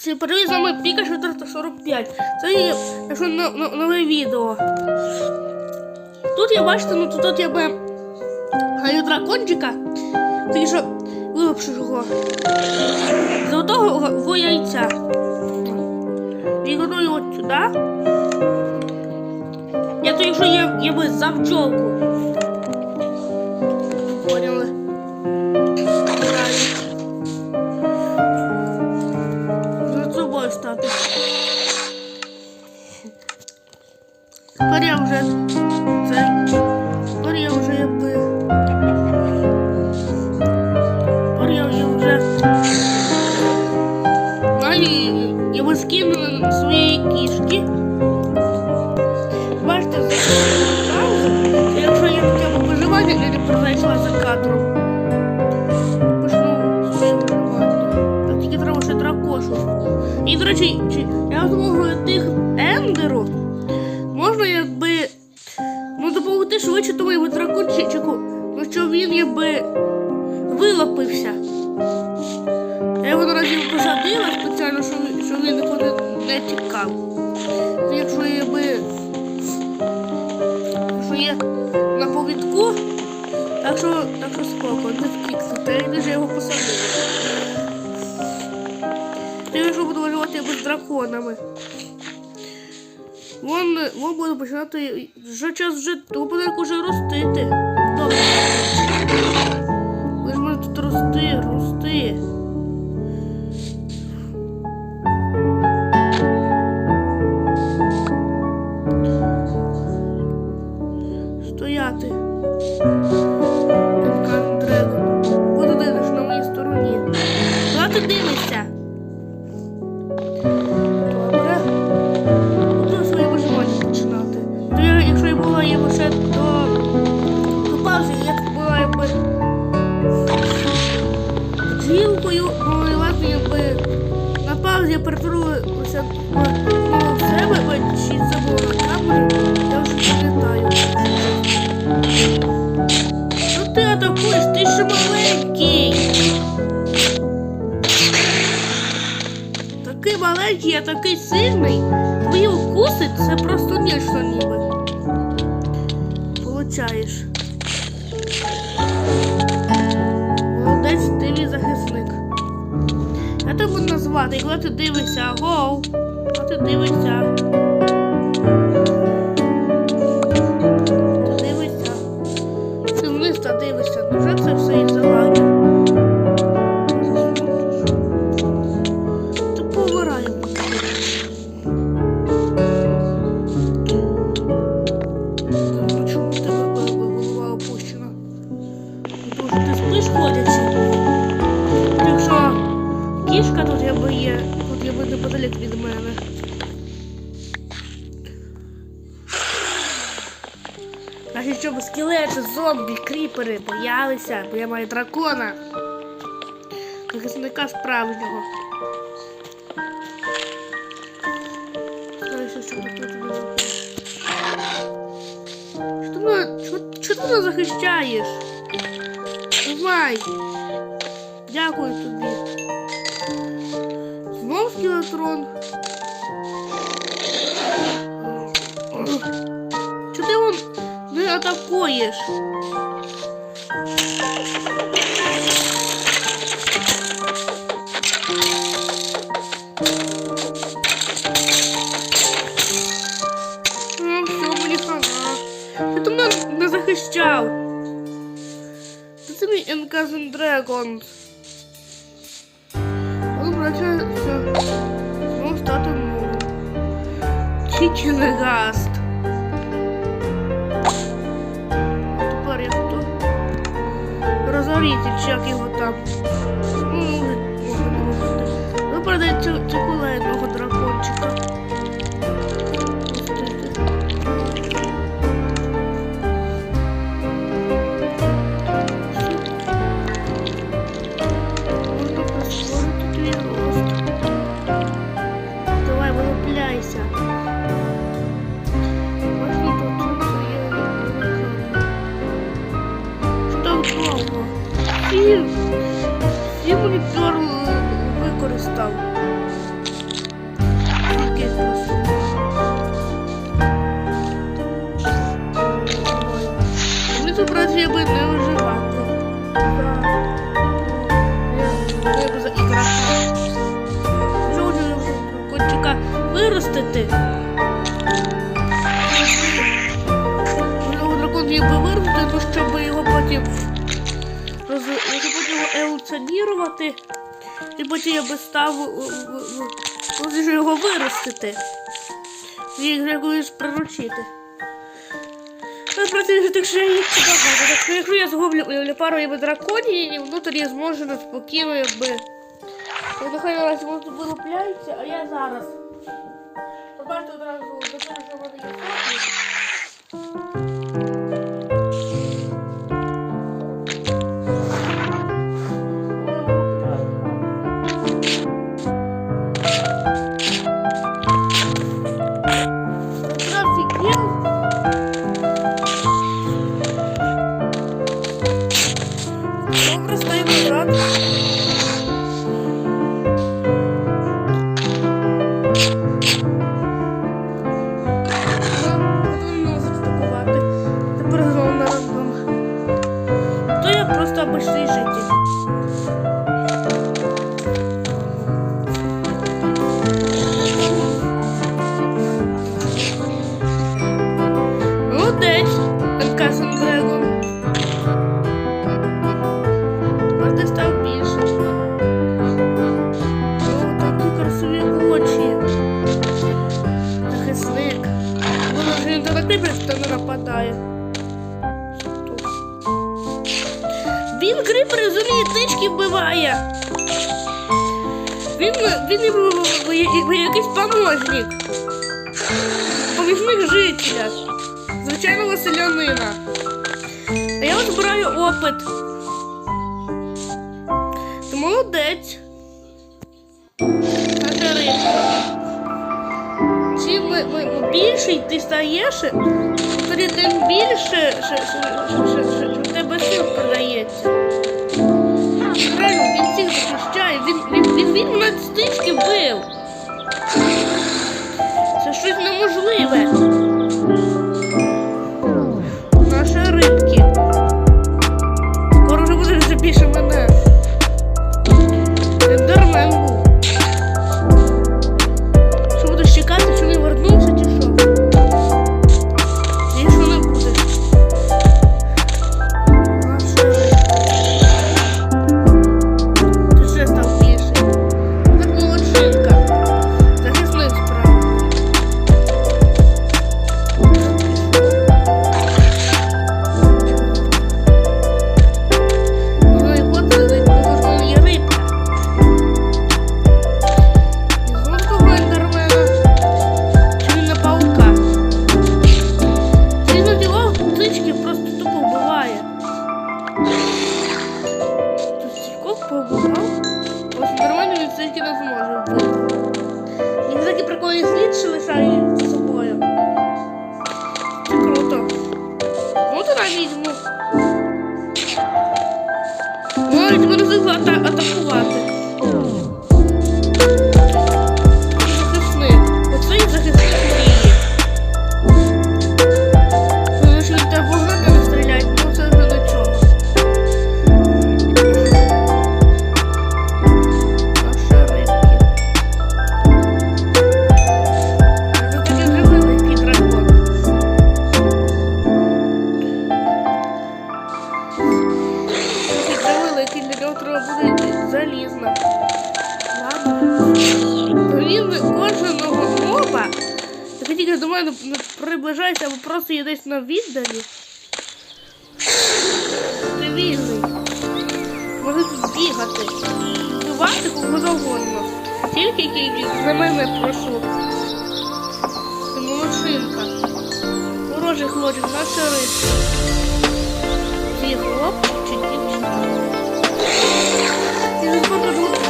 Всім привіт, з Піка 445. Це є якщо но- но- нове відео. Тут я бачите, ну тут, я би гаю дракончика. Тільки що вилупшу його. Золотого го яйця. Відгоную от сюди. Я то якщо я, я би за Тепер вилапився. Я його наразі посадила спеціально, щоб, він- нікуди не тікав. Якщо якби якщо є на повідку, так що, так що споко, не втікнути, я вже його посадила. Я якщо буду воювати з драконами. Вон, вон буде починати. Вже час вже подарку вже ростити. Добре. Ви ж можете тут рости, такий сильний. Твої укуси це просто нічого ніби. Получаєш. Молодець, мій захисник. Я тебе назвати, коли ти дивишся, гоу, коли ти дивишся. Боялися, бо я маю дракона. Захисника справжнього. Що ти мене захищаєш? Давай. Дякую тобі. Знов скелетрон. Чого ти вон не атакуєш? Ти це мій Enказен Dragons. Он врача все. Знову стати можу. Чіченегаст. Тепер я хто? Розоріти, чи як його там. Ну, можна робити. Ви продаєте цю, цю дракончика. шанірувати. І потім я би став е, е, е, ну, його виростити. І колись приручити. Ну, проти тих шагів багато. Так що ну, якщо я згублю пару і драконів, ну внутрі я зможу спокійно якби. Нехай раз вилупляється, а я зараз. Побачите одразу, до того, що вони є. жителя, звичайного селянина. А я збираю опит. Ти молодець. Чим більший ти стаєш, тоді тим більше в тебе сил продається. Правильно, він всіх захищає, він він, він, він мене стички бив. Це щось неможливе. можуть бігати, вбивати кого завгодно. Тільки кількість за мене прошу. Це молодшинка. Ворожих лорів на рису. Дві хлопці чи дівчинки. І забуду.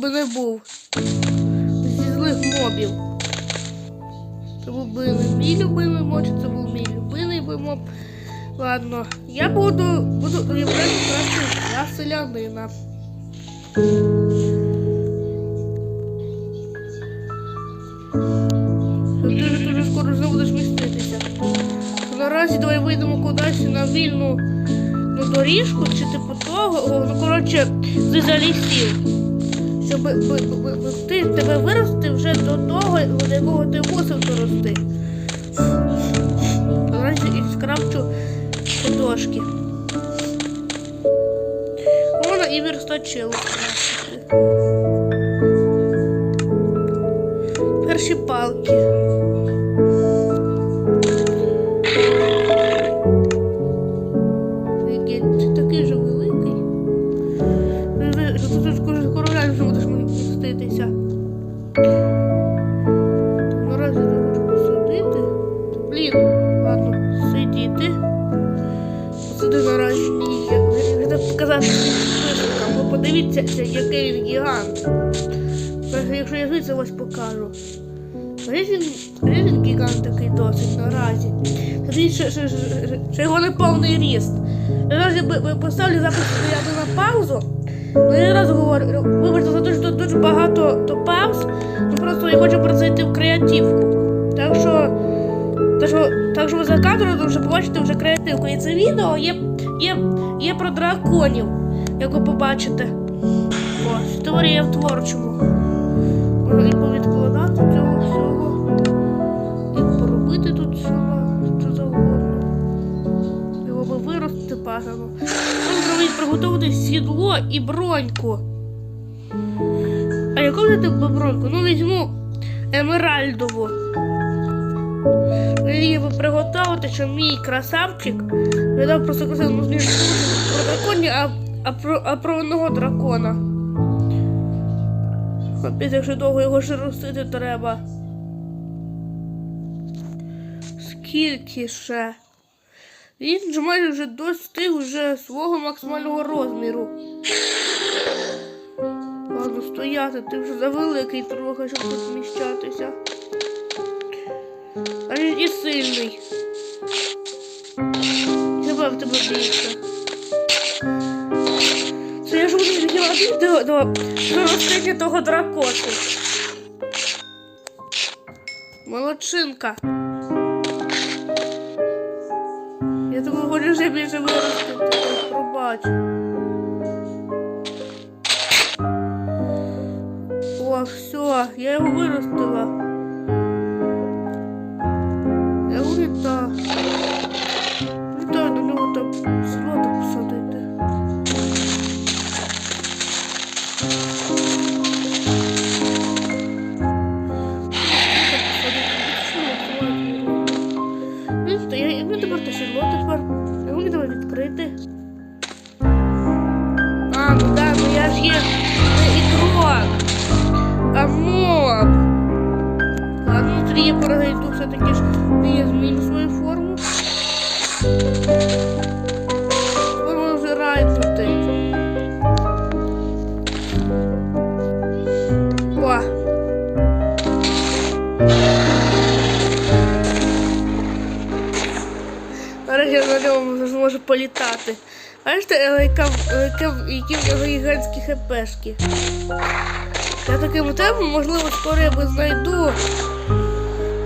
Тебе не був? Зі злих мобів. Це був би мій любимий чи це був мій любимий би моб. Ладно, я буду буду уявляти я селянина. Ти ж дуже скоро вже будеш міститися. Наразі давай вийдемо кудись на вільну ну, доріжку чи типу того, ну коротше, з лісів. Щоб ти тебе вирости вже до того, до якого ти мусив дорости. Наразі і скрафчу подошки. Можна і верстачило. Перші палки. Бо це який він гігант. Якщо я звідси ось покажу. Він, гігант такий досить наразі. Тоді ще, ще, ще, ще його не повний ріст. Я би- би поставлю запис стояти на паузу. Ну я одразу говорю, вибачте за те, що дуже багато то пауз. Ну просто я хочу перезайти в креативку. Так що, так що, так що за кадром вже побачите вже креативку. І це відео є, є, є про драконів, як ви побачите. Ось, теорія в творчому. Можна і повідкладати цього всього. І поробити тут що завгодно. Його би виростити бажано. Можна приготувати сідло і броньку. А яку взяти би броньку? Ну візьму емеральдову. Її би приготувати, що мій красавчик видав просто красиво ну, про драконів, а, а, про, а про одного дракона. Капець, якщо довго його ще ростити треба. Скільки ще? Він ж майже вже достиг вже свого максимального розміру. Ладно, стояти, ти вже завеликий трохи, щоб тут. А він і сильний. Хіба в тебе більше. До, до ростення того дракошу. Молодчинка. Я думаю, хочу вже більше виростити. Пробач. О, все, я його виростила. Політати. Бачите, е, е, які в нього гігантські хпшки. Я таким темпом, можливо, скоро я би знайду.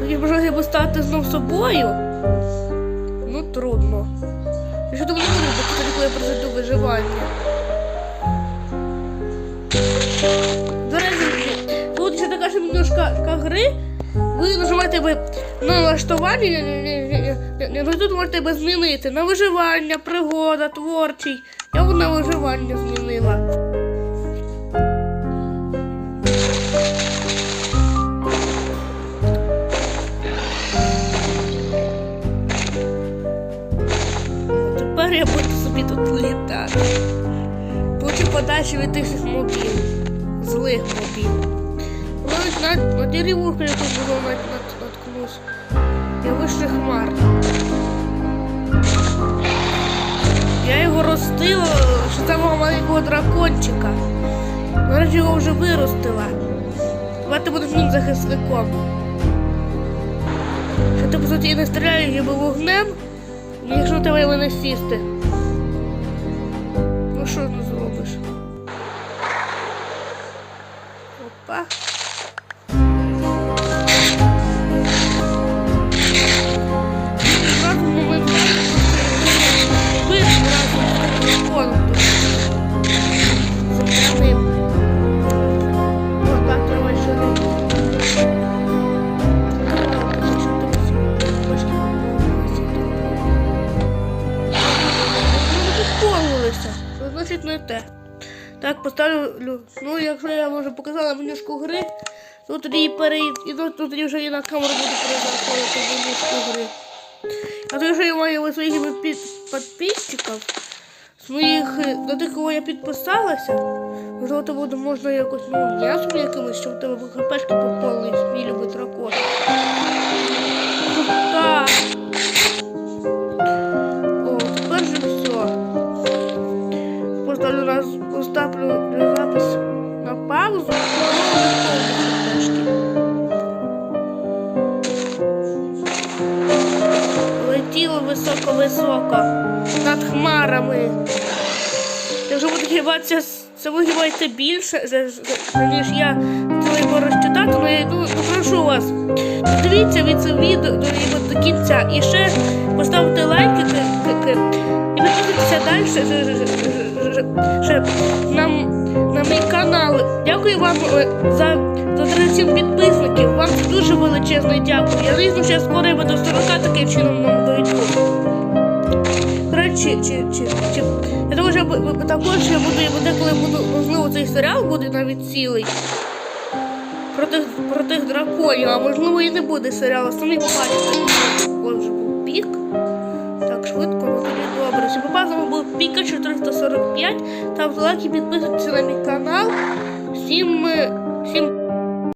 Тоді можливо, я би стати знов собою. Ну, трудно. Я що думаю, не коли я пройду виживання. До речі, тут ще така ж немножко гри. Ви нажимаєте на налаштування, ні- ні- ні, ви тут можете змінити на виживання, пригода, творчий. Я б на виживання змінила. Тепер я буду собі тут літати. Хочу подальше від тих мобів. Злих мобів. Навіть на, на яку було навіть нат- наткнусь. Я вище хмар. Я його ростила ще самого маленького дракончика. Наразі його вже виростила. Давайте будеш ним захисником. Що ти, по суті, і не стріляєш ніби вогнем, якщо тебе мене сісти. Ну що не зробиш? Опа. Поставлю. Ну, якщо я вже показала менюшку гри, то тоді і перейд. І то, то тоді вже і на камеру буду перезаходити менюшку гри. А то вже я маю своїх під, підписчиків, своїх, до тих, кого я підписалася, можливо, то буде можна якось, ну, м'ясом якимось, щоб тебе хпшки поповнились, мій любий. Так. Це ви більше, ніж я його розчитати, але я ну, попрошу вас. Дивіться від це відео до, кінця і ще поставте лайки ки- ки- ки- і підписуйтеся далі ще, ще, ще, ще на, на мій канал. Дякую вам е, за, за 37 підписників. Вам дуже величезне дякую. Я звісно, що скоро до 40 таким чином дойду. До речі, чи, чи, чи, я думаю, що також я буду, я буду, коли буду, можливо, цей серіал буде навіть цілий. Про тих, про тих драконів, а можливо і не буде серіалу, самі побачите. Ось вже був пік. Так, швидко, ну добре. Ще показано був Піка 445. Ставте лайк і підписуйтесь на мій канал. Всім, е, всім